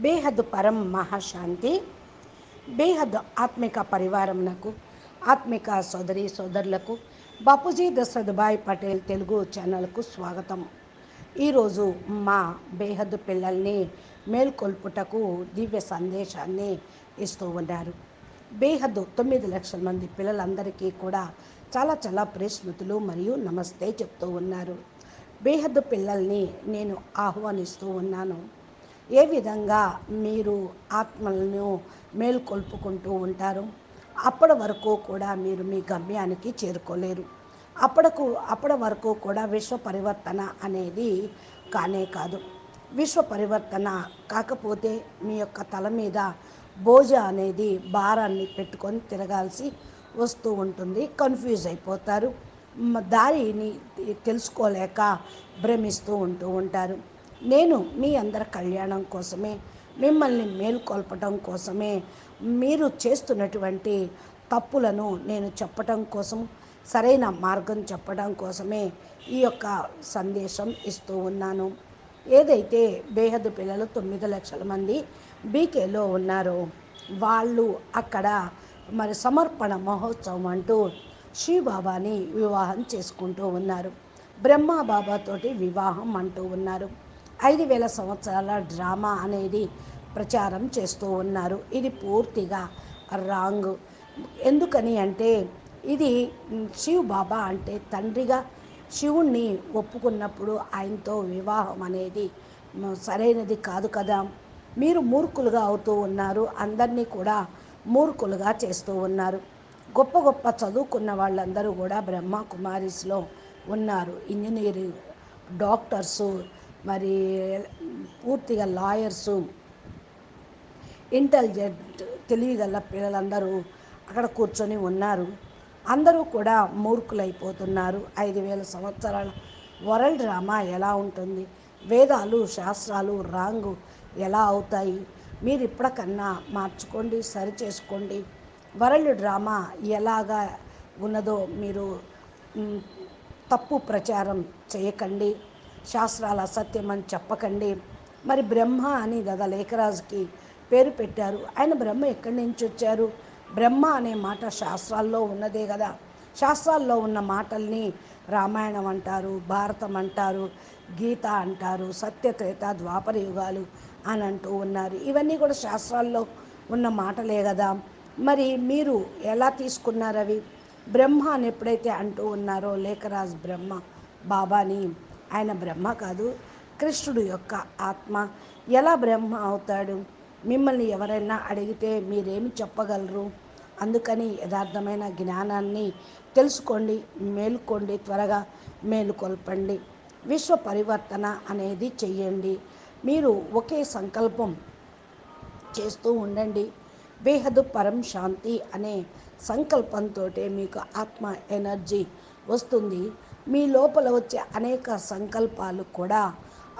బేహద్ పరం మహాశాంతి బేహద్ ఆత్మిక పరివారంనకు ఆత్మిక సోదరి సోదరులకు బాపూజీ దశరథభాయ్ పటేల్ తెలుగు ఛానల్కు స్వాగతం. ఈరోజు మా బేహద్ పిల్లల్ని మేల్కొల్పుటకు దివ్య సందేశాన్ని ఇస్తూ ఉన్నారు. బేహద్ తొమ్మిది లక్షల మంది పిల్లలందరికీ కూడా చాలా చాలా ప్రేస్మృతులు మరియు నమస్తే చెప్తూ ఉన్నారు. బేహద్ పిల్లల్ని నేను ఆహ్వానిస్తూ ఉన్నాను. ఏ విధంగా మీరు ఆత్మలను మేల్కొల్పుకుంటూ ఉంటారు? అప్పటి వరకు కూడా మీరు మీ గమ్యానికి చేరుకోలేరు. అప్పటికు అప్పటి వరకు కూడా విశ్వ పరివర్తన అనేది కానే కాదు. విశ్వ పరివర్తన కాకపోతే మీ యొక్క తల మీద బోజ అనేది భారాన్ని పెట్టుకొని తిరగాల్సి వస్తూ ఉంటుంది. కన్ఫ్యూజ్ అయిపోతారు. దారిని తెలుసుకోలేక భ్రమిస్తూ ఉంటూ ఉంటారు. నేను మీ అందరి కళ్యాణం కోసమే మిమ్మల్ని మేల్కొల్పటం కోసమే మీరు చేస్తున్నటువంటి తప్పులను నేను చెప్పటం కోసం సరైన మార్గం చెప్పడం కోసమే ఈ యొక్క సందేశం ఇస్తూ ఉన్నాను. ఏదైతే బేహద్ పిల్లలు తొమ్మిది లక్షల మంది బీకేలో ఉన్నారో వాళ్ళు అక్కడ మరి సమర్పణ మహోత్సవం అంటూ శ్రీబాబాని వివాహం చేసుకుంటూ ఉన్నారు. బ్రహ్మ బాబాతోటి వివాహం అంటూ ఉన్నారు. ఐదు వేల సంవత్సరాల డ్రామా అనేది ప్రచారం చేస్తూ ఉన్నారు. ఇది పూర్తిగా రాంగ్. ఎందుకని అంటే ఇది శివ్ బాబా అంటే తండ్రిగా శివుణ్ణి ఒప్పుకున్నప్పుడు ఆయనతో వివాహం అనేది సరైనది కాదు కదా. మీరు మూర్ఖులుగా అవుతూ ఉన్నారు. అందరినీ కూడా మూర్ఖులుగా చేస్తూ ఉన్నారు. గొప్ప గొప్ప చదువుకున్న వాళ్ళందరూ కూడా బ్రహ్మ కుమారిస్లో ఉన్నారు. ఇంజనీరింగ్ డాక్టర్సు మరి పూర్తిగా లాయర్సు ఇంటెలిజెంట్ తెలివిగల పిల్లలందరూ అక్కడ కూర్చొని ఉన్నారు. అందరూ కూడా మూర్ఖులైపోతున్నారు. ఐదు వేల సంవత్సరాల వరల్డ్ డ్రామా ఎలా ఉంటుంది? వేదాలు శాస్త్రాలు రాంగు ఎలా అవుతాయి? మీరు ఇప్పటికన్నా మార్చుకోండి సరి చేసుకోండి వరల్డ్ డ్రామా ఎలాగా ఉన్నదో మీరు తప్పు ప్రచారం చేయకండి. శాస్త్రాల అసత్యం అని చెప్పకండి. మరి బ్రహ్మ అని కదా లేఖరాజుకి పేరు పెట్టారు. ఆయన బ్రహ్మ ఎక్కడి నుంచి వచ్చారు? బ్రహ్మ అనే మాట శాస్త్రాల్లో ఉన్నదే కదా. శాస్త్రాల్లో ఉన్న మాటల్ని రామాయణం అంటారు భారతం అంటారు గీత అంటారు సత్యత్రేత ద్వాపర యుగాలు అని అంటూ ఉన్నారు. ఇవన్నీ కూడా శాస్త్రాల్లో ఉన్న మాటలే కదా. మరి మీరు ఎలా తీసుకున్నారు అవి? బ్రహ్మ అని ఎప్పుడైతే అంటూ ఉన్నారో లేఖరాజ్ బ్రహ్మ బాబాని ఆయన బ్రహ్మ కాదు కృష్ణుడు యొక్క ఆత్మ. ఎలా బ్రహ్మ అవుతాడు? మిమ్మల్ని ఎవరైనా అడిగితే మీరేమి చెప్పగలరు? అందుకని యథార్థమైన జ్ఞానాన్ని తెలుసుకోండి మేలుకోండి త్వరగా మేలుకొల్పండి. విశ్వ పరివర్తన అనేది చెయ్యండి. మీరు ఒకే సంకల్పం చేస్తూ ఉండండి. బేహదు పరం శాంతి అనే సంకల్పంతో మీకు ఆత్మ ఎనర్జీ వస్తుంది. మీ లోపల వచ్చే అనేక సంకల్పాలు కూడా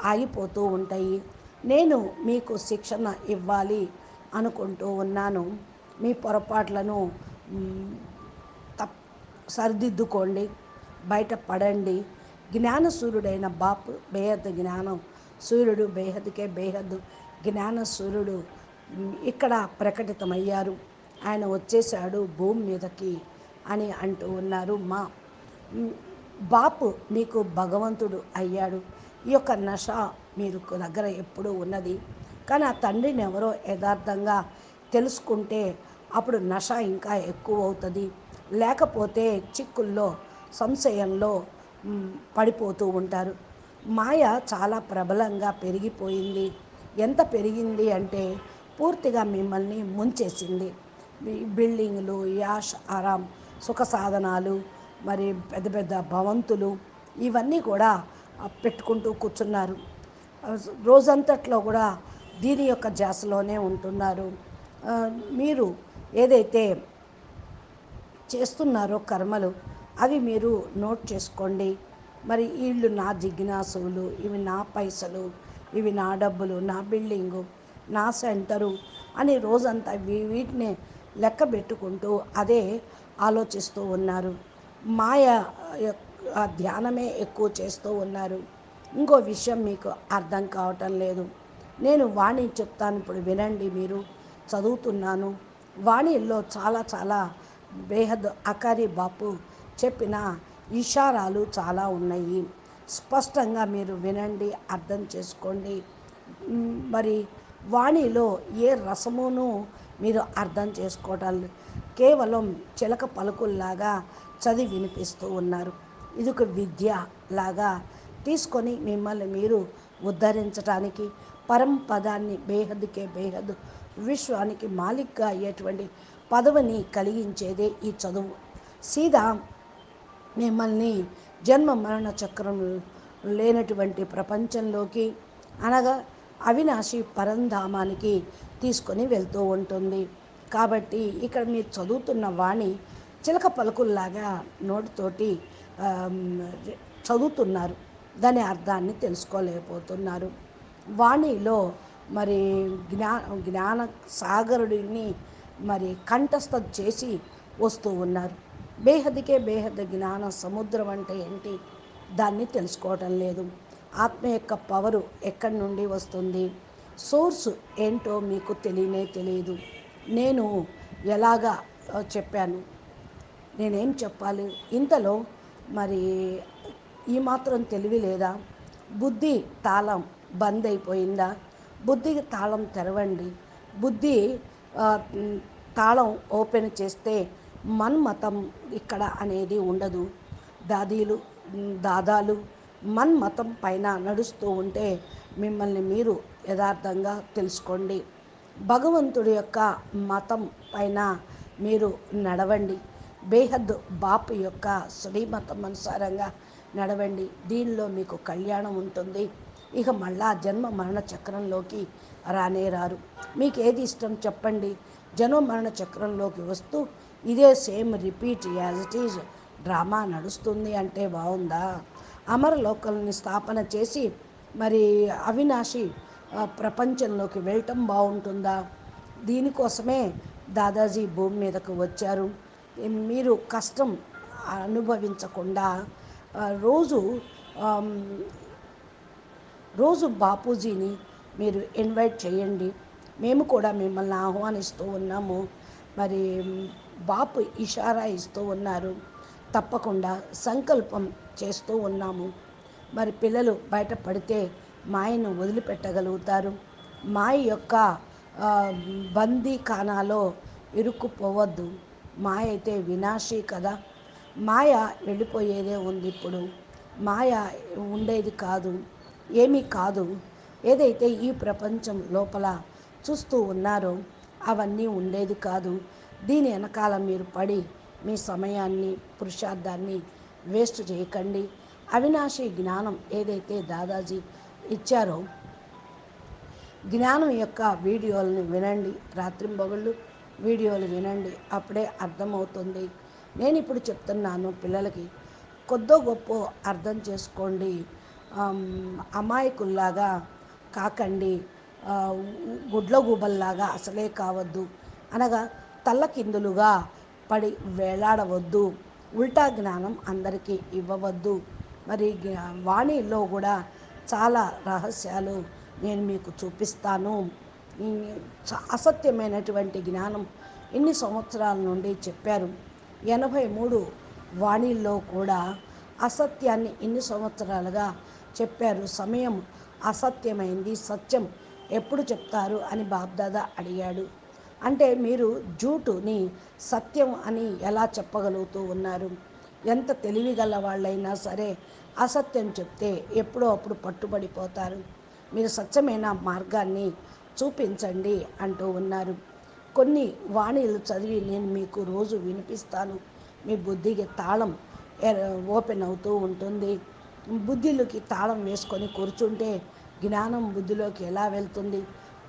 ఆగిపోతూ ఉంటాయి. నేను మీకు శిక్షణ ఇవ్వాలి అనుకుంటూ ఉన్నాను. మీ పొరపాట్లను తప్ సరిదిద్దుకోండి బయటపడండి జ్ఞాన సూర్యుడైన బాపు బేహద్ జ్ఞానం. సూర్యుడు బేహద్కే బేహద్ జ్ఞాన సూర్యుడు ఇక్కడ ప్రకటితమయ్యారు. ఆయన వచ్చేసాడు భూమి మీదకి అని అంటూ ఉన్నారు మా బాపు మీకు భగవంతుడు అయ్యాడు. ఈ యొక్క నష మీరు దగ్గర ఎప్పుడూ ఉన్నది. కానీ ఆ తండ్రిని ఎవరో యథార్థంగా తెలుసుకుంటే అప్పుడు నష ఇంకా ఎక్కువ అవుతుంది లేకపోతే చిక్కుల్లో సంశయంలో పడిపోతూ ఉంటారు. మాయ చాలా ప్రబలంగా పెరిగిపోయింది. ఎంత పెరిగింది అంటే పూర్తిగా మిమ్మల్ని ముంచేసింది. బిల్డింగ్లు యాష్ ఆరాం సుఖ సాధనాలు మరి పెద్ద పెద్ద భవంతులు ఇవన్నీ కూడా పెట్టుకుంటూ కూర్చున్నారు. రోజంతట్లో కూడా దీని యొక్క జాసలోనే ఉంటున్నారు. మీరు ఏదైతే చేస్తున్నారో కర్మలు అవి మీరు నోట్ చేసుకోండి. మరి వీళ్ళు నా జిజ్ఞాసులు ఇవి నా పైసలు ఇవి నా డబ్బులు నా బిల్డింగు నా సెంటరు అని రోజంతా వీ- వీటిని లెక్క పెట్టుకుంటూ అదే ఆలోచిస్తూ ఉన్నారు. మాయ ధ్యానమే ఎక్కువ చేస్తూ ఉన్నారు. ఇంకో విషయం మీకు అర్థం కావటం లేదు. నేను వాణి చెప్తాను ఇప్పుడు వినండి మీరు. చదువుతున్నాను. వాణిలో చాలా చాలా బేహద్ అకారి బాపు చెప్పిన ఇషారాలు చాలా ఉన్నాయి. స్పష్టంగా మీరు వినండి అర్థం చేసుకోండి. మరి వాణిలో ఏ రసమును మీరు అర్థం చేసుకోవటం కేవలం చిలక పలుకుల్లాగా చదివి వినిపిస్తూ ఉన్నారు. ఇది ఒక విద్య లాగా తీసుకొని మిమ్మల్ని మీరు ఉద్ధరించడానికి పరంపదాన్ని బేహద్కే బేహద్ విశ్వానికి మాలిక్గా అయ్యేటువంటి పదవిని కలిగించేదే ఈ చదువు. సీదా మిమ్మల్ని జన్మ మరణ చక్రం లేనటువంటి ప్రపంచంలోకి అనగా అవినాశి పరంధామానికి తీసుకొని వెళ్తూ ఉంటుంది. కాబట్టి ఇక్కడ మీరు చదువుతున్న వాణి చిలక పలుకుల్లాగా నోటితోటి చదువుతున్నారు. దాని అర్థాన్ని తెలుసుకోలేకపోతున్నారు. వాణిలో మరి జ్ఞా జ్ఞాన సాగరుడిని మరి కంఠస్థ చేసి వస్తూ ఉన్నారు. బేహదికే బేహద జ్ఞాన సముద్రం అంటే ఏంటి? దాన్ని తెలుసుకోవటం లేదు. ఆత్మ యొక్క పవరు ఎక్కడి నుండి వస్తుంది? సోర్స్ ఏంటో మీకు తెలియనే తెలియదు. నేను ఎలాగా చెప్పాను. నేనేం చెప్పాలి? ఇంతలో మరి ఈ మాత్రం తెలివి లేదా? బుద్ధి తాళం బంద్ అయిపోయిందా? బుద్ధికి తాళం తెరవండి. బుద్ధి తాళం ఓపెన్ చేస్తే మన్మతం ఇక్కడ అనేది ఉండదు. దాదీలు దాదాలు మన్మతం పైన నడుస్తూ ఉంటే మిమ్మల్ని మీరు యథార్థంగా తెలుసుకోండి. భగవంతుడి యొక్క మతం పైన మీరు నడవండి. బేహద్ బాప్ యొక్క శ్రీమతం అనుసారంగా నడవండి. దీనిలో మీకు కళ్యాణం ఉంటుంది. ఇక మళ్ళా జన్మ మరణ చక్రంలోకి రానే రారు. మీకు ఏది ఇష్టం చెప్పండి. జన్మ మరణ చక్రంలోకి వస్తూ ఇదే same repeat as it is drama నడుస్తుంది అంటే బాగుందా? అమరలోకల్ని స్థాపన చేసి మరి అవినాశి ప్రపంచంలోకి వెళ్ళటం బాగుంటుందా? దీనికోసమే దాదాజీ భూమి మీదకు వచ్చారు. మీరు కష్టం అనుభవించకుండా రోజు రోజు బాపూజీని మీరు ఇన్వైట్ చేయండి. మేము కూడా మిమ్మల్ని ఆహ్వానిస్తూ ఉన్నాము. మరి బాపు ఇషారా ఇస్తూ ఉన్నారు. తప్పకుండా సంకల్పం చేస్తూ ఉన్నాము. మరి పిల్లలు బయటపడితే మాయను వదిలిపెట్టగలుగుతారు. మాయ యొక్క బందీఖానాలో ఇరుక్కుపోవద్దు. మాయ అయితే వినాశి కదా. మాయ వెళ్ళిపోయేదే ఉంది ఇప్పుడు. మాయ ఉండేది కాదు. ఏమీ కాదు. ఏదైతే ఈ ప్రపంచం లోపల చూస్తూ ఉన్నారో అవన్నీ ఉండేది కాదు. దీని వెనకాల మీరు పడి మీ సమయాన్ని పురుషార్థాన్ని వేస్ట్ చేయకండి. అవినాశి జ్ఞానం ఏదైతే దాదాజీ ఇచ్చారో జ్ఞానం యొక్క వీడియోలను వినండి. రాత్రింబగళ్ళు వీడియోలు వినండి అప్పుడే అర్థమవుతుంది. నేను ఇప్పుడు చెప్తున్నాను పిల్లలకి కొద్దో గొప్ప అర్థం చేసుకోండి. అమాయకుల్లాగా కాకండి. గుడ్ల గూబల్లాగా అసలే కావద్దు. అనగా తల్లకిందులుగా పడి వేలాడవద్దు. ఉల్టా జ్ఞానం అందరికీ ఇవ్వవద్దు. మరి జ్ఞా- వాణిలో కూడా చాలా రహస్యాలు నేను మీకు చూపిస్తాను. అసత్యమైనటువంటి జ్ఞానం ఇన్ని సంవత్సరాల నుండి చెప్పారు? ఎనభై మూడు వాణిల్లో కూడా అసత్యాన్ని ఇన్ని సంవత్సరాలుగా చెప్పారు? సమయం అసత్యమైంది సత్యం ఎప్పుడు చెప్తారు అని బాబ్దాదా అడిగాడు. అంటే మీరు జూటుని సత్యం అని ఎలా చెప్పగలుగుతూ ఉన్నారు? ఎంత తెలివిగల వాళ్ళైనా సరే అసత్యం చెప్తే ఎప్పుడో అప్పుడు పట్టుబడిపోతారు. మీరు సత్యమైన మార్గాన్ని చూపించండి అంటూ ఉన్నారు. కొన్ని వాణిలు చదివి నేను మీకు రోజు వినిపిస్తాను. మీ బుద్ధికి తాళం ఓపెన్ అవుతూ ఉంటుంది. బుద్ధిలోకి తాళం వేసుకొని కూర్చుంటే జ్ఞానం బుద్ధిలోకి ఎలా వెళ్తుంది?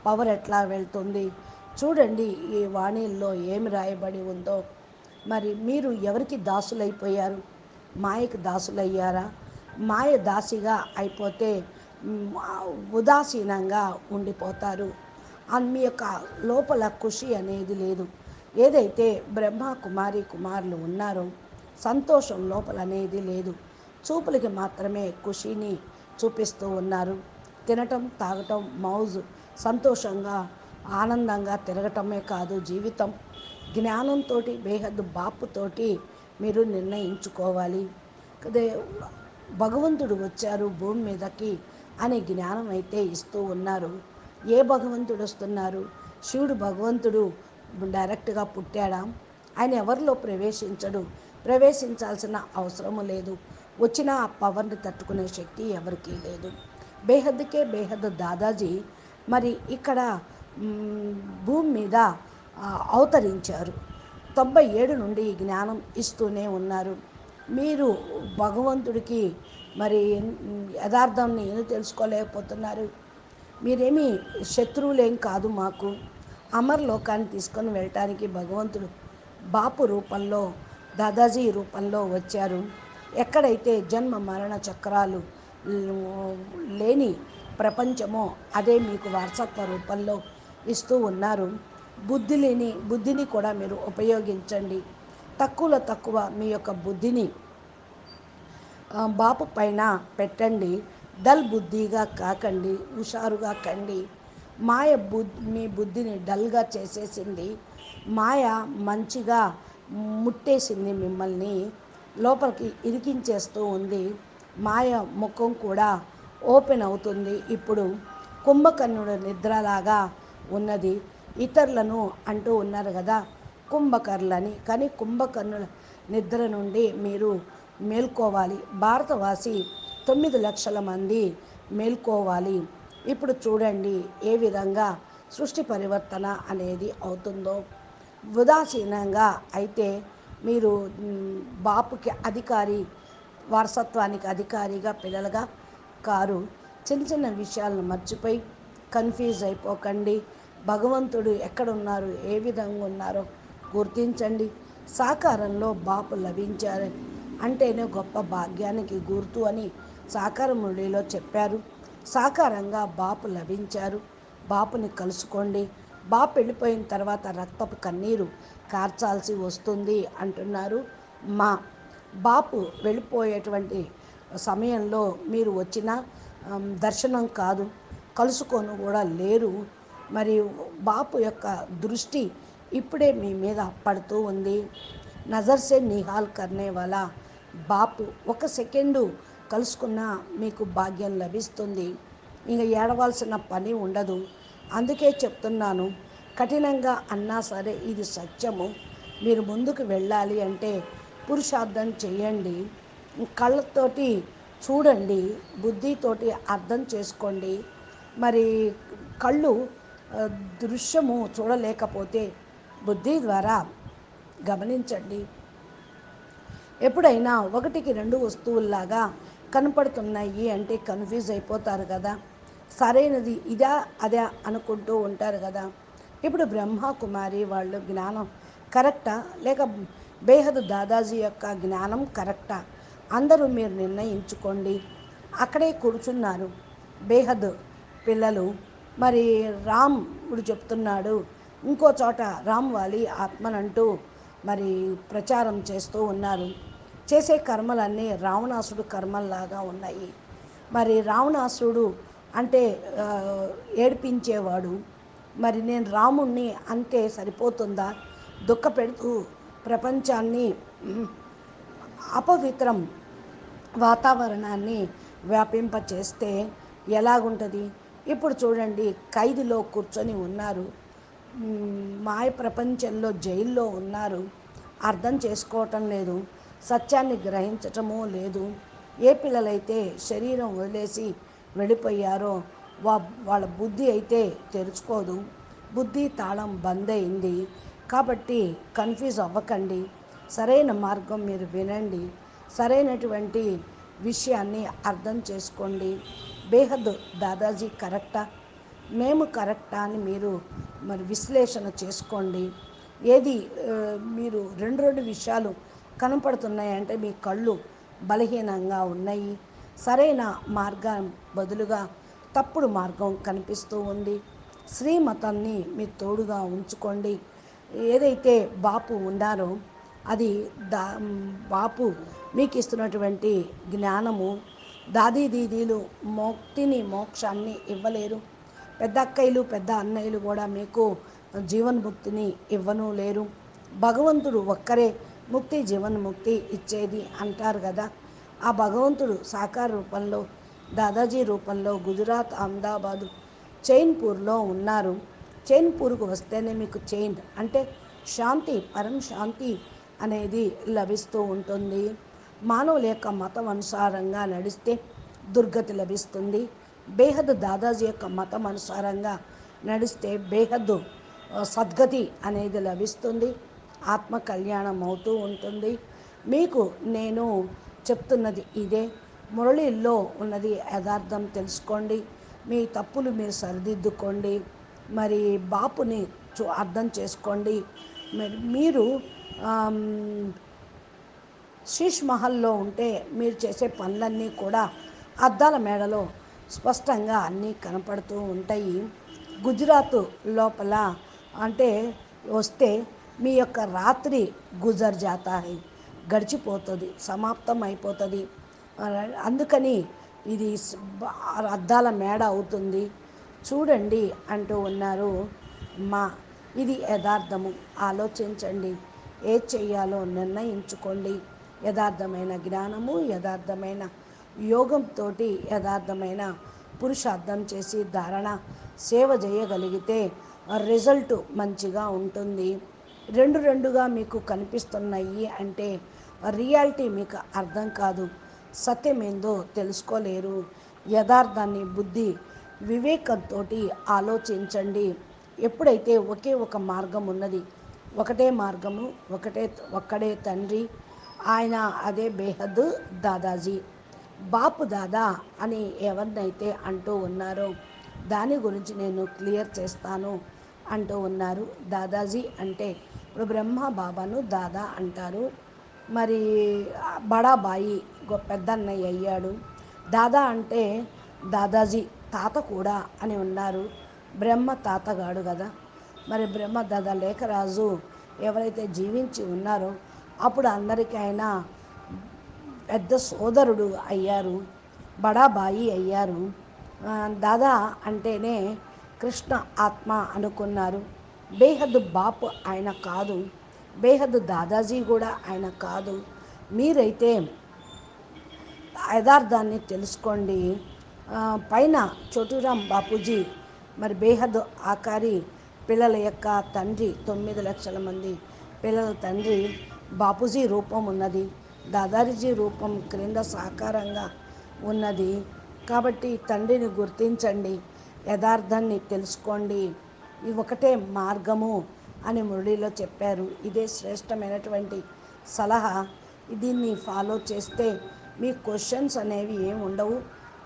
పవర్ ఎట్లా వెళ్తుంది? చూడండి ఈ వాణిల్లో ఏమి రాయబడి ఉందో. మరి మీరు ఎవరికి దాసులైపోయారు? మాయకు దాసులయ్యారా? మాయ దాసిగా అయిపోతే ఉదాసీనంగా ఉండిపోతారు. ఆ మీ యొక్క లోపల ఖుషి అనేది లేదు. ఏదైతే బ్రహ్మ కుమారి కుమారులు ఉన్నారో సంతోషం లోపల అనేది లేదు. చూపులకి మాత్రమే ఖుషిని చూపిస్తూ ఉన్నారు. తినటం తాగటం మౌజు సంతోషంగా ఆనందంగా తిరగటమే కాదు జీవితం. జ్ఞానంతో బేహద్దు బాపుతోటి మీరు నిర్ణయించుకోవాలి. భగవంతుడు వచ్చారు భూమి మీదకి. అనే జ్ఞానం అయితే ఇస్తూ ఉన్నారు. ఏ భగవంతుడు వస్తున్నారు శివుడు భగవంతుడు డైరెక్ట్గా పుట్టాడా? ఆయన ఎవరిలో ప్రవేశించడు? ప్రవేశించాల్సిన అవసరము లేదు. వచ్చిన ఆ పవర్ని తట్టుకునే శక్తి ఎవరికీ లేదు. బేహద్కే బేహద్దు దాదాజీ మరి ఇక్కడ భూమి మీద అవతరించారు. తొంభై ఏడు నుండి ఈ జ్ఞానం ఇస్తూనే ఉన్నారు. మీరు భగవంతుడికి మరి యథార్థాన్ని తెలుసుకోలేకపోతున్నారు? మీరేమి శత్రువులేం కాదు మాకు. అమర్ లోకాన్ని తీసుకొని వెళ్ళటానికి భగవంతుడు బాపు రూపంలో దాదాజీ రూపంలో వచ్చారు. ఎక్కడైతే జన్మ మరణ చక్రాలు లేని ప్రపంచమో అదే మీకు వారసత్వ రూపంలో ఇస్తూ ఉన్నారు. బుద్ధి లేని బుద్ధిని కూడా మీరు ఉపయోగించండి. తక్కువలో తక్కువ మీ యొక్క బుద్ధిని బాపు పైన పెట్టండి డల్ బుద్ధిగా కాకండి హుషారుగా కండి. మాయ బుద్ధి మీ బుద్ధిని డల్గా చేసేసింది. మాయ మంచిగా ముట్టేసింది మిమ్మల్ని లోపలికి ఇరికించేస్తూ ఉంది. మాయ ముఖం కూడా ఓపెన్ అవుతుంది. ఇప్పుడు కుంభకర్ణుడు నిద్రలాగా ఉన్నది. ఇతరులను అంటూ ఉన్నారు కదా కుంభకర్ణులని కానీ కుంభకర్ణుల నిద్ర నుండి మీరు మేల్కోవాలి. భారతవాసి తొమ్మిది లక్షల మంది మేల్కోవాలి. ఇప్పుడు చూడండి ఏ విధంగా సృష్టి పరివర్తన అనేది అవుతుందో. ఉదాసీనంగా అయితే మీరు బాపుకి అధికారి వారసత్వానికి అధికారిగా పిల్లలుగా కారు చిన్న చిన్న విషయాలను మర్చిపోయి కన్ఫ్యూజ్ అయిపోకండి. భగవంతుడు ఎక్కడున్నారు ఏ విధంగా ఉన్నారో గుర్తించండి. సాకారంలో బాపు లభించారు. అంటేనే గొప్ప భాగ్యానికి గుర్తు అని సాకార మురళిలో చెప్పారు. సాకారంగా బాపు లభించారు. బాపుని కలుసుకోండి. బాపు వెళ్ళిపోయిన తర్వాత రక్తపు కన్నీరు కార్చాల్సి వస్తుంది అంటున్నారు మా. బాపు వెళ్ళిపోయేటువంటి సమయంలో మీరు వచ్చిన దర్శనం కాదు కలుసుకొని కూడా లేరు. మరి బాపు యొక్క దృష్టి ఇప్పుడే మీ మీద పడుతూ ఉంది. నజర్సే నిహాల్ కర్నే వాళ్ళ బాపు ఒక సెకండు కలుసుకున్నా మీకు భాగ్యం లభిస్తుంది. ఇంకా ఏడవలసిన పని ఉండదు. అందుకే చెప్తున్నాను కఠినంగా అన్నా సరే ఇది సత్యము. మీరు ముందుకు వెళ్ళాలి అంటే పురుషార్థం చేయండి కళ్ళతోటి చూడండి బుద్ధితోటి అర్థం చేసుకోండి. మరి కళ్ళు దృశ్యము చూడలేకపోతే బుద్ధి ద్వారా గమనించండి. ఎప్పుడైనా ఒకటికి రెండు వస్తువుల్లాగా కనపడుతున్నాయి అంటే కన్ఫ్యూజ్ అయిపోతారు కదా. సరైనది ఇదా అదా అనుకుంటూ ఉంటారు కదా. ఇప్పుడు బ్రహ్మ కుమారి వాళ్ళు జ్ఞానం కరెక్టా? లేక బేహద్ దాదాజీ యొక్క జ్ఞానం కరెక్టా? అందరూ మీరు నిర్ణయించుకోండి. అక్కడే కూర్చున్నారు బేహద్ పిల్లలు. మరి రాముడు చెప్తున్నాడు ఇంకో చోట రామ్ వాలి ఆత్మనంటూ మరి ప్రచారం చేస్తూ ఉన్నారు. చేసే కర్మలన్నీ రావణాసుడు కర్మల్లాగా ఉన్నాయి. మరి రావణాసుడు అంటే ఏడిపించేవాడు. మరి నేను రాముణ్ణి అంతే సరిపోతుందా? దుఃఖ పెడుతూ ప్రపంచాన్ని అపవిత్రం వాతావరణాన్ని వ్యాపింపచేస్తే ఎలాగుంటుంది? ఇప్పుడు చూడండి ఖైదులో కూర్చొని ఉన్నారు. మాయ ప్రపంచంలో జైల్లో ఉన్నారు. అర్థం చేసుకోవటం లేదు. సత్యాన్ని గ్రహించటమో లేదు. ఏ పిల్లలైతే శరీరం వదిలేసి వెళ్ళిపోయారో వా వాళ్ళ బుద్ధి అయితే తెరుచుకోదు. బుద్ధి తాళం బంద్ అయింది. కాబట్టి కన్ఫ్యూజ్ అవ్వకండి. సరైన మార్గం మీరు వినండి. సరైనటువంటి విషయాన్ని అర్థం చేసుకోండి. బేహద్ దాదాజీ కరెక్టా? మేము కరెక్టా అని మీరు మరి విశ్లేషణ చేసుకోండి. ఏది మీరు రెండు రెండు విషయాలు కనపడుతున్నాయంటే మీ కళ్ళు బలహీనంగా ఉన్నాయి. సరైన మార్గం బదులుగా తప్పుడు మార్గం కనిపిస్తూ ఉంది. శ్రీమతాన్ని మీ తోడుగా ఉంచుకోండి. ఏదైతే బాపు ఉన్నారో అది దా బాపు మీకు ఇస్తున్నటువంటి జ్ఞానము. దాదీ దీదీలు మోక్తిని మోక్షాన్ని ఇవ్వలేరు. పెద్ద అక్కయ్యలు పెద్ద అన్నయ్యలు కూడా మీకు జీవన్ముక్తిని ఇవ్వను లేరు. భగవంతుడు ఒక్కరే ముక్తి జీవన్ముక్తి ఇచ్చేది అంటారు కదా. ఆ భగవంతుడు సాకార రూపంలో దాదాజీ రూపంలో గుజరాత్ అహ్మదాబాదు చైన్పూర్లో ఉన్నారు. చైన్పూర్కు వస్తేనే మీకు చైన్ అంటే శాంతి పరం శాంతి అనేది లభిస్తూ ఉంటుంది. మానవుల యొక్క మతం అనుసారంగా నడిస్తే దుర్గతి లభిస్తుంది. బేహద్ దాదాజీ యొక్క మతం అనుసారంగా నడిస్తే బేహద్దు సద్గతి అనేది లభిస్తుంది ఆత్మ కళ్యాణం అవుతూ ఉంటుంది. మీకు నేను చెప్తున్నది ఇదే. మురళిలో ఉన్నది యథార్థం తెలుసుకోండి. మీ తప్పులు మీరు సరిదిద్దుకోండి. మరి బాపుని చూ అర్థం చేసుకోండి. మరి మీరు శీష్ మహల్లో ఉంటే మీరు చేసే పనులన్నీ కూడా అద్దాల మేడలో స్పష్టంగా అన్నీ కనపడుతూ ఉంటాయి. గుజరాత్ లోపల అంటే వస్తే మీ యొక్క రాత్రి గుజర్ జాతా గడిచిపోతుంది సమాప్తం అయిపోతుంది అందుకని ఇది అద్దాల మేడ అవుతుంది. చూడండి అంటూ ఉన్నారు మా. ఇది యథార్థము. ఆలోచించండి. ఏది చేయాలో నిర్ణయించుకోండి. యథార్థమైన జ్ఞానము యథార్థమైన యోగంతో యథార్థమైన పురుషార్థం చేసి ధారణ సేవ చేయగలిగితే రిజల్ట్ మంచిగా ఉంటుంది. రెండు రెండుగా మీకు కనిపిస్తున్నాయి అంటే రియాలిటీ మీకు అర్థం కాదు. సత్యం ఏందో తెలుసుకోలేరు. యథార్థాన్ని బుద్ధి వివేకంతో ఆలోచించండి. ఎప్పుడైతే ఒకే ఒక మార్గం ఉన్నది ఒకటే మార్గము ఒకటే ఒక్కడే తండ్రి ఆయన అదే బేహద్ దాదాజీ. బాపు దాదా అని ఎవరినైతే అంటూ ఉన్నారో దాని గురించి నేను క్లియర్ చేస్తాను అంటూ ఉన్నారు. దాదాజీ అంటే ఇప్పుడు బ్రహ్మ బాబాను దాదా అంటారు. మరి బడాబాయి గొ పెద్దన్నయ్య అయ్యాడు. దాదా అంటే దాదాజీ తాత కూడా అని ఉన్నారు. బ్రహ్మ తాతగాడు కదా. మరి బ్రహ్మ దాదా లేఖరాజు ఎవరైతే జీవించి ఉన్నారో అప్పుడు అందరికీ ఆయన పెద్ద సోదరుడు అయ్యారు బడాబాయి అయ్యారు. దాదా అంటేనే కృష్ణ ఆత్మ అనుకున్నారు. బేహద్ బాపు ఆయన కాదు బేహద్ దాదాజీ కూడా ఆయన కాదు. మీరైతే యథార్థాన్ని తెలుసుకోండి. పైన చోటురాం బాపూజీ మరి బేహద్ ఆకారి పిల్లల యొక్క తండ్రి తొమ్మిది లక్షల మంది పిల్లల తండ్రి బాపూజీ రూపం ఉన్నది. దాదాజీ రూపం క్రింద సాకారంగా ఉన్నది. కాబట్టి తండ్రిని గుర్తించండి. యథార్థాన్ని తెలుసుకోండి. ఇది ఒకటే మార్గము అని మురళిలో చెప్పారు. ఇదే శ్రేష్టమైనటువంటి సలహా. దీన్ని ఫాలో చేస్తే మీ క్వశ్చన్స్ అనేవి ఏమి ఉండవు.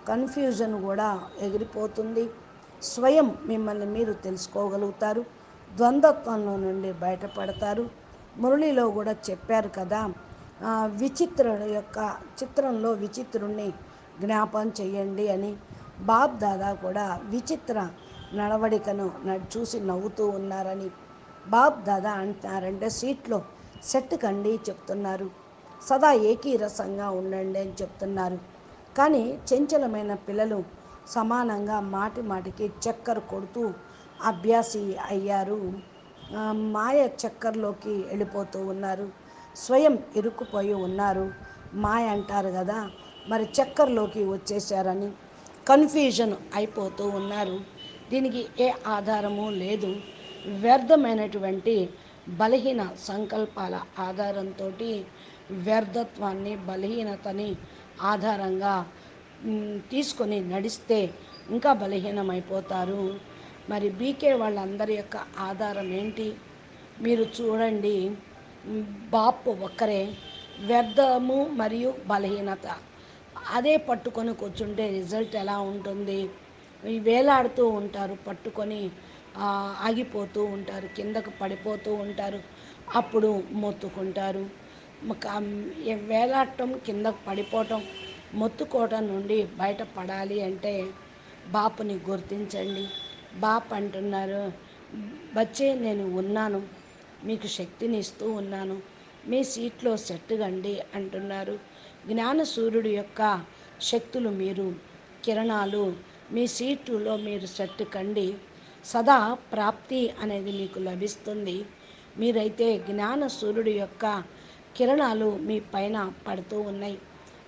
కన్ఫ్యూజన్ కూడా ఎగిరిపోతుంది. స్వయం మిమ్మల్ని మీరు తెలుసుకోగలుగుతారు. ద్వంద్వత్వంలో నుండి బయటపడతారు. మురళిలో కూడా చెప్పారు కదా ఆ, విచిత్రుడు యొక్క చిత్రంలో విచిత్రుణ్ణి జ్ఞాపం చేయండి అని బాబ్ దాదా కూడా విచిత్ర నడవడికను న- చూసి నవ్వుతూ ఉన్నారని బాబ్ దాదా అంటున్నారంటే సీట్లో సెట్ కండి చెప్తున్నారు. సదా ఏకీరసంగా ఉండండి అని చెప్తున్నారు. కానీ చంచలమైన పిల్లలు సమానంగా మాటి మాటికి చక్కర కొడుతూ అభ్యాసి అయ్యారు. మాయ చక్కర్లోకి వెళ్ళిపోతూ ఉన్నారు. స్వయం ఇరుక్కుపోయి ఉన్నారు. మాయ అంటారు కదా మరి చక్కర్లోకి వచ్చేసారని కన్ఫ్యూజన్ అయిపోతూ ఉన్నారు. దీనికి ఏ ఆధారము లేదు. వ్యర్థమైనటువంటి బలహీన సంకల్పాల ఆధారంతో వ్యర్థత్వాన్ని బలహీనతని ఆధారంగా తీసుకొని నడిస్తే ఇంకా బలహీనమైపోతారు. మరి బీకే వాళ్ళందరి యొక్క ఆధారం ఏంటి? మీరు చూడండి. బాపు ఒక్కరే వ్యర్థము మరియు బలహీనత. అదే పట్టుకొని కూర్చుంటే రిజల్ట్ ఎలా ఉంటుంది? వేలాడుతూ ఉంటారు పట్టుకొని ఆగిపోతూ ఉంటారు కిందకు పడిపోతూ ఉంటారు అప్పుడు మొత్తుకుంటారు. వేలాడటం కిందకు పడిపోవటం మొత్తుకోవటం నుండి బయటపడాలి అంటే బాపుని గుర్తించండి. బాప్ అంటున్నారు బచ్చే నేను ఉన్నాను. మీకు శక్తిని ఇస్తూ ఉన్నాను. మీ సీట్లో సెట్ కండి అంటున్నారు. జ్ఞాన సూర్యుడు యొక్క శక్తులు మీరు కిరణాలు మీ సీటులో మీరు సెట్ కండి సదా ప్రాప్తి అనేది మీకు లభిస్తుంది. మీరైతే జ్ఞాన సూర్యుడి యొక్క కిరణాలు మీ పైన పడుతూ ఉన్నాయి.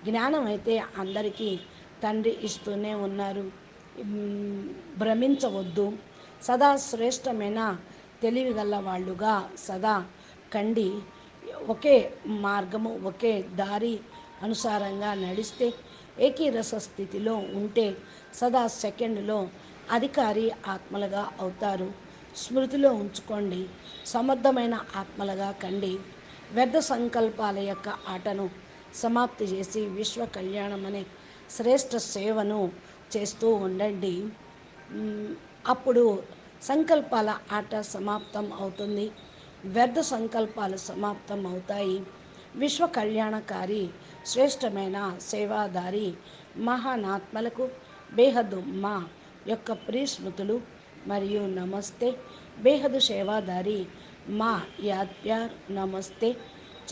జ్ఞానం అయితే అందరికీ తండ్రి ఇస్తూనే ఉన్నారు. భ్రమించవద్దు. సదా శ్రేష్టమైన తెలివిగల వాళ్ళుగా సదా కండి. ఒకే మార్గము ఒకే దారి అనుసారంగా నడిస్తే ఏకీరస స్థితిలో ఉంటే సదా సెకండ్లో అధికారి ఆత్మలుగా అవుతారు. స్మృతిలో ఉంచుకోండి. సమర్థమైన ఆత్మలుగా కండి. వ్యర్థ సంకల్పాల యొక్క ఆటను సమాప్తి చేసి విశ్వ కళ్యాణం అనే శ్రేష్ఠ సేవను చేస్తూ ఉండండి. అప్పుడు సంకల్పాల ఆట సమాప్తం అవుతుంది. వ్యర్థ సంకల్పాలు సమాప్తం అవుతాయి. విశ్వ కళ్యాణకారి శ్రేష్టమైన సేవాదారి మహానాత్మలకు బేహదు మా యొక్క ప్రియస్మృతులు మరియు నమస్తే. బేహదు సేవాదారి మా యాద్ప్యార్ నమస్తే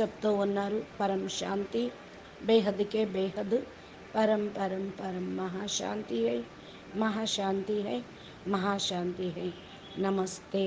చెప్తూ ఉన్నారు. పరం శాంతి. బేహద్కే బేహద్. పరం పరం పరం మహాశాంతి హై. మహాశాంతి హై. మహాశాంతి హై నమస్తే